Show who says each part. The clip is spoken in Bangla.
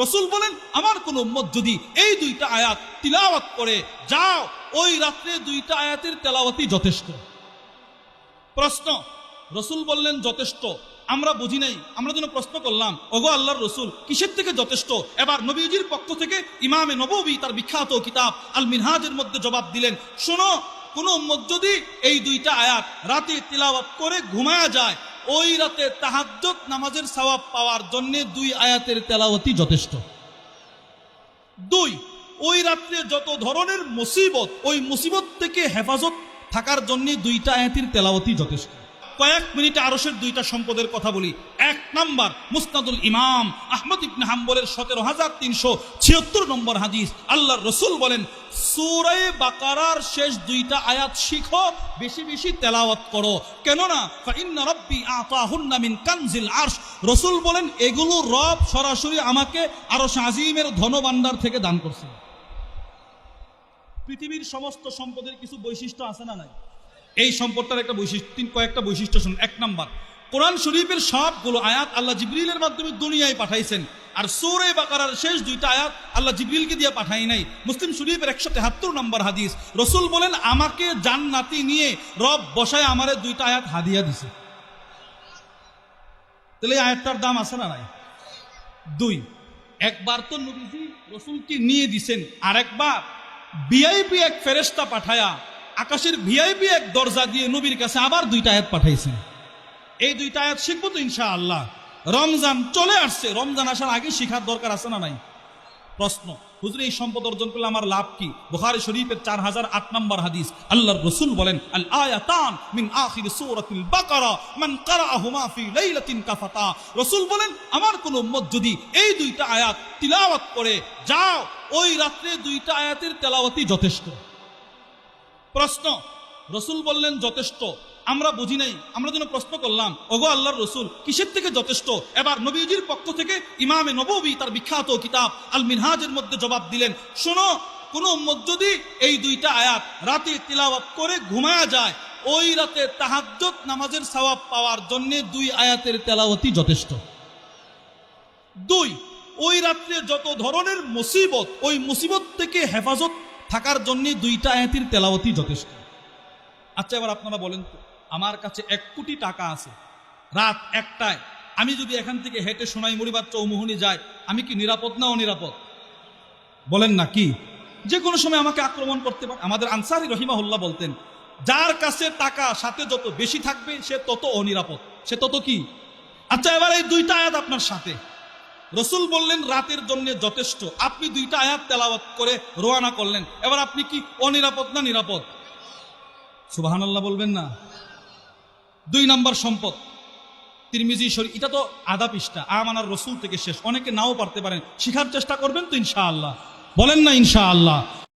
Speaker 1: রসুল বলেন, আমার কোন উম্মত যদি এই দুইটা আয়াত তিলাওয়াত করে, যাও, ওই রাত্রে দুইটা আয়াতের তেলাওয়াতই যথেষ্ট। প্রশ্ন, রসুল বললেন, যথেষ্ট। আমরা বুঝি নাই, আমরা যেন প্রশ্ন করলাম, ওগো আল্লাহর রসুল, কিসের থেকে যথেষ্ট? এবার নবীজির পক্ষ থেকে ইমামে নববী তার বিখ্যাত কিতাব আল মিনহাজের মধ্যে জবাব দিলেন, শোনো, কোন উম্মত যদি এই দুইটা আয়াত রাতে তিলাওয়াত করে ঘুমায়া যায় ওই রাতে তাহাজ্জত নামাজের সওয়াব পাওয়ার জন্য দুই আয়াতের তেলাওয়াতি যথেষ্ট। দুই, ওই রাত্রে যত ধরনের মুসিবত, ওই মুসিবত থেকে হেফাজত থাকার জন্য দুইটা আয়াতির তেলাওয়াতি যথেষ্ট। কয়েক মিনিটে আরসের দুইটা সম্পদের কথা বলি। এক নাম্বার, মুস্তাদুল ইমাম আহমদ ইবনে হাম্বলের সতেরো হাজার তিনশো ছিয়াত্তর নম্বর হাদিস। আল্লাহর রসুল বলেন, সুরায় বাকারার শেষ দুইটা আয়াত শিখো, বেশি বেশি তেলাওয়াত করো। কেননা রব্বি আতাহুন্না কানজিল আরশ। রসুল বলেন, এগুলো রব সরাসরি আমাকে আরশ আজিমের ধনভাণ্ডার থেকে দান করছে। পৃথিবীর সমস্ত সম্পদের কিছু বৈশিষ্ট্য আছে না নাই? এই সম্পদটার একটা বৈশিষ্ট্য, তিন কয়েকটা বৈশিষ্ট্য শুনুন। এক নাম্বার, কোরআন শরীফের সবগুলো আয়াত আল্লাহ জিবরিলের মাধ্যমে দুনিয়ায় পাঠাইছেন। আর সৌরে বাকারার শেষ দুইটা আয়াত আল্লাহ জিবরিলকে দিয়ে পাঠাই নাই। মুসলিম শরীফের একশো তেহাত্তর নম্বর হাদিস। রসুল বলেন, আমাকে জান্নাতি নিয়ে রব বসায় আমারে দুইটা আয়াত হাদিয়া দিছে। তাহলে এই আয়াতটার দাম আছে না নাই? দুই, একবার তো নবীজি রসুলকে নিয়ে দিছেন আর একবার ভিআইপি এক ফেরেস্তা পাঠায়া আকাশের ভিআইপি এক দরজা দিয়ে নবীর কাছে আবার দুইটা আয়াত পাঠাইছেন এই দুইটা আয়াত শিখব তো ইনশা আল্লাহ রমজান চলে আসছে। রমজান আসার আগে শিখার দরকার আছে না নাই? প্রশ্ন, হুজুর, এই সম্পদ অর্জন করলে আমার লাভ কি? বুখারী শরীফের চার হাজার আট নম্বর হাদিস। আল্লাহর রসুল বলেন, আল আয়াতান মিন আখির সূরাতুল বাকারা, মান কারাহুমা ফি লাইলাতিন কাফাতা। রসুল বলেন, আমার কোন উম্মত যদি এই দুইটা আয়াত তিলাওয়াত করে, যাও, ওই রাত্রে দুইটা আয়াতের তেলাওয়াতই যথেষ্ট। প্রশ্ন। রসুল বললেন, যথেষ্ট। আমরা বুঝি নাই, আমরা যেন প্রশ্ন করলাম, ওগো আল্লাহর রসুল, কিসের থেকে যথেষ্ট? এবার নবীজির পক্ষ থেকে ইমামে নববী তার বিখ্যাত কিতাব আল মিনহাজের মধ্যে জবাব দিলেন, শোনো, কোন যদি এই দুইটা আয়াত রাতে তিলাওয়াত করে ঘুমায়া যায়, ওই রাতে তাহাজ্জত নামাজের সওয়াব পাওয়ার জন্য দুই আয়াতের তেলাওয়াতই যথেষ্ট। দুই, ওই রাত্রে যত ধরনের মুসিবত, ওই মুসিবত থেকে হেফাজত থাকার জন্য দুইটা আয়াতির তেলাওয়াতই যথেষ্ট। আচ্ছা এবার আপনারা বলেন তো, আমার কাছে এক কোটি টাকা আছে, রাত একটায়, আমি যদি এখান থেকে হেঁটে সোনাই মুড়িবার চৌমুহনি যাই, আমি কি নিরাপদ না অনিরাপদ? বলেন না কি? যে কোনো সময় আমাকে আক্রমণ করতে পারে। আমাদের আনসারি রহিমাহুল্লাহ বলতেন, যার কাছে টাকা, সাথে যত বেশি থাকবে, সে তত অনিরাপদ। সে তত কি? আচ্ছা এবার এই দুইটা আয়াত আপনার সাথে। রসুল বললেন, রাতের জন্য যথেষ্ট। আপনি দুইটা আয়াত তেলাওয়াত করে রোয়ানা করলেন। এবার আপনি কি অনিরাপদ না নিরাপদ? সুবাহান আল্লাহ বলবেন না। দুই নম্বর সম্পদ। তিরমিজি শরীফ, এটা তো আদা পৃষ্ঠা আমানার রসুল থেকে শেষ। অনেকে নাও পারতে পারেন। শিখার চেষ্টা করবেন তো ইনশাআল্লাহ। বলেন না ইনশাআল্লাহ।